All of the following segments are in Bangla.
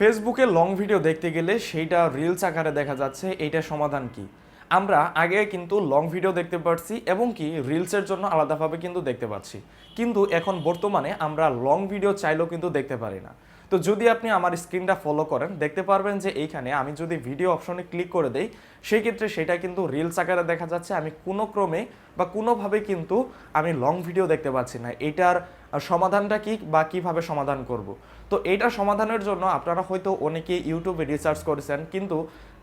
ফেসবুকে লং ভিডিও দেখতে গেলে সেইটা রিলস আকারে দেখা যাচ্ছে এইটা সমাধান কি? আমরা আগে কিন্তু লং ভিডিও দেখতে পাচ্ছি এবং কি রিলসের জন্য আলাদাভাবে কিন্তু দেখতে পাচ্ছি। কিন্তু এখন বর্তমানে আমরা লং ভিডিও চাইলেও কিন্তু দেখতে পারি না। তো যদি আপনি আমার স্ক্রিনটা ফলো করেন, দেখতে পারবেন যে এইখানে আমি যদি ভিডিও অপশনে ক্লিক করে দেই সেই ক্ষেত্রে সেটা কিন্তু রিলস আকারে দেখা যাচ্ছে। আমি কোনো ক্রমে বা কোনোভাবে কিন্তু আমি লং ভিডিও দেখতে পাচ্ছি না। এটার সমাধানটা কি বা কীভাবে সমাধান করব? তো এটা সমাধানের জন্য আপনারা হয়তো অনেকে ইউটিউবে রিসার্চ করেছেন, কিন্তু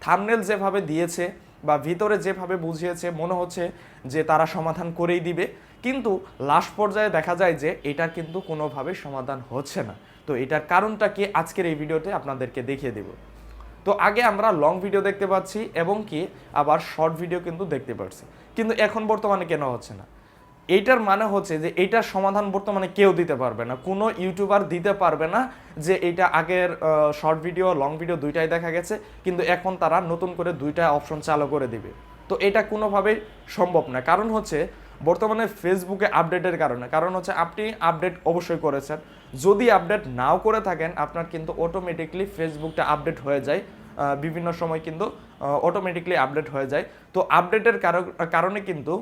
থামনেল যেভাবে দিয়েছে বা ভিতরে যেভাবে বুঝিয়েছে, মনে হচ্ছে যে তারা সমাধান করেই দিবে। কিন্তু লাস্ট পর্যায়ে দেখা যায় যে এটার কিন্তু কোনোভাবে সমাধান হচ্ছে না। তো এটার কারণটা কি আজকের এই ভিডিওতে আপনাদেরকে দেখিয়ে দেব। তো আগে আমরা লং ভিডিও দেখতে পাচ্ছি এবং কি আবার শর্ট ভিডিও কিন্তু দেখতে পাচ্ছি। কিন্তু এখন বর্তমানে কেন হচ্ছে না? এইটার মানে হচ্ছে যে এইটার সমাধান বর্তমানে কেউ দিতে পারবে না। কোনো ইউটিউবার দিতে পারবে না যে এটা আগের শর্ট ভিডিও লং ভিডিও দুইটাই দেখা গেছে, কিন্তু এখন তারা নতুন করে দুইটা অপশন চালু করে দিবে। তো এটা কোনোভাবেই সম্ভব না। কারণ হচ্ছে, বর্তমানে ফেসবুকে আপডেটের কারণে, কারণ হচ্ছে আপনি আপডেট অবশ্যই করেছেন। যদি আপডেট নাও করে থাকেন, আপনার কিন্তু অটোমেটিকলি ফেসবুকটা আপডেট হয়ে যায়। বিভিন্ন সময় কিন্তু অটোমেটিকলি আপডেট হয়ে যায়। তো আপডেটের কারণে কিন্তু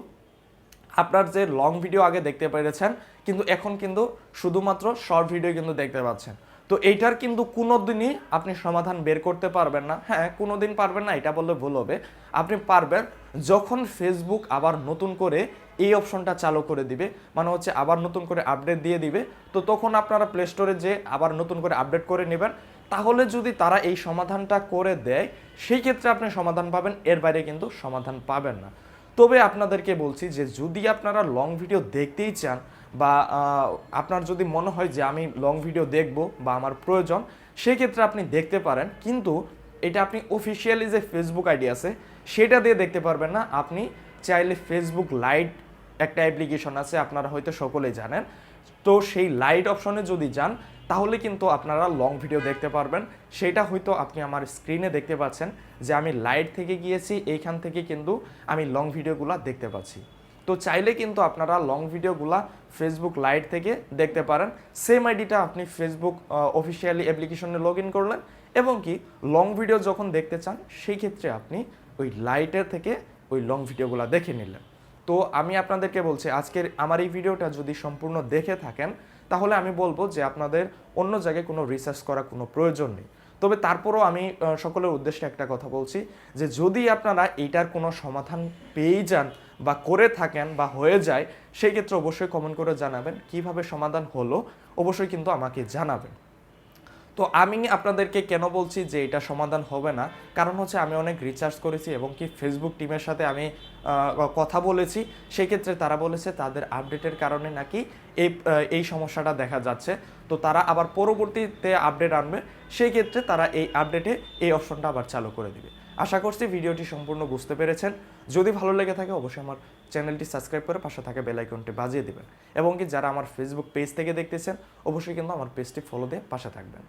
আপনার যে লং ভিডিও আগে দেখতে পেরেছেন, কিন্তু এখন কিন্তু শুধুমাত্র শর্ট ভিডিও কিন্তু দেখতে পাচ্ছেন। তো এইটার কিন্তু কোনো দিনই আপনি সমাধান বের করতে পারবেন না। হ্যাঁ কোনো দিন পারবেন না, এটা বললে ভুল হবে। আপনি পারবেন যখন ফেসবুক আবার নতুন করে এই অপশনটা চালু করে দিবে মানে হচ্ছে আবার নতুন করে আপডেট দিয়ে দিবে, তো তখন আপনারা প্লে স্টোরে যে আবার নতুন করে আপডেট করে নেবেন, তাহলে যদি তারা এই সমাধানটা করে দেয়, সেই ক্ষেত্রে আপনি সমাধান পাবেন, এর বাইরে কিন্তু সমাধান পাবেন না। তবে আপনাদেরকে বলছি যে যদি আপনারা লং ভিডিও দেখতেই চান বা আপনার যদি মনে হয় যে আমি লং ভিডিও দেখব বা আমার প্রয়োজন, সেক্ষেত্রে আপনি দেখতে পারেন। কিন্তু এটা আপনি অফিসিয়ালি যে ফেসবুক আইডি আছে, সেটা দিয়ে দেখতে পারবেন না। আপনি চাইলে ফেসবুক লাইট একটা অ্যাপ্লিকেশন আছে, আপনারা হয়তো সকলেই জানেন। তো সেই লাইট অপশনে যদি যান তাহলে কিন্তু আপনারা লং ভিডিও দেখতে পারবেন। সেটা হয়তো আপনি আমার স্ক্রিনে দেখতে পাচ্ছেন যে আমি লাইট থেকে গিয়েছি, এইখান থেকে কিন্তু আমি লং ভিডিওগুলো দেখতে পাচ্ছি। তো চাইলে কিন্তু আপনারা লং ভিডিওগুলা ফেসবুক লাইট থেকে দেখতে পারেন। সেম আইডিটা আপনি ফেসবুক অফিসিয়ালি অ্যাপ্লিকেশনে লগ ইন করলেন এবং কি লং ভিডিও যখন দেখতে চান, সেই ক্ষেত্রে আপনি ওই লাইটের থেকে ওই লং ভিডিওগুলো দেখে নিলেন। তো আমি আপনাদেরকে বলছি, আজকের আমার এই ভিডিওটা যদি সম্পূর্ণ দেখে থাকেন তাহলে আমি বলব যে আপনাদের অন্য জায়গায় কোনো রিসার্চ করা কোনো প্রয়োজন নেই। তবে তারপরও আমি সকলের উদ্দেশ্যে একটা কথা বলছি যে যদি আপনারা এইটার কোনো সমাধান পেয়ে যান বা করে থাকেন বা হয়ে যায়, সেই ক্ষেত্রে অবশ্যই কমেন্ট করে জানাবেন কীভাবে সমাধান হলো, অবশ্যই কিন্তু আমাকে জানাবেন। তো আমি আপনাদেরকে কেন বলছি যে এটা সমাধান হবে না? কারণ হচ্ছে আমি অনেক রিচার্জ করেছি এবং কি ফেসবুক টিমের সাথে আমি কথা বলেছি। সেক্ষেত্রে তারা বলেছে তাদের আপডেটের কারণে নাকি এই এই সমস্যাটা দেখা যাচ্ছে। তো তারা আবার পরবর্তীতে আপডেট আনবে। সেই ক্ষেত্রে তারা এই আপডেটে এই অপশনটা আবার চালু করে দিবে। আশা করছি ভিডিওটি সম্পূর্ণ বুঝতে পেরেছেন। যদি ভালো লেগে থাকে অবশ্যই আমার চ্যানেলটি সাবস্ক্রাইব করে পাশে থাকা বেল আইকনটি বাজিয়ে দেবেন। এবং কি যারা আমার ফেসবুক পেজ থেকে দেখতেছেন, অবশ্যই কিন্তু আমার পেজটি ফলো দিয়ে পাশে থাকবেন।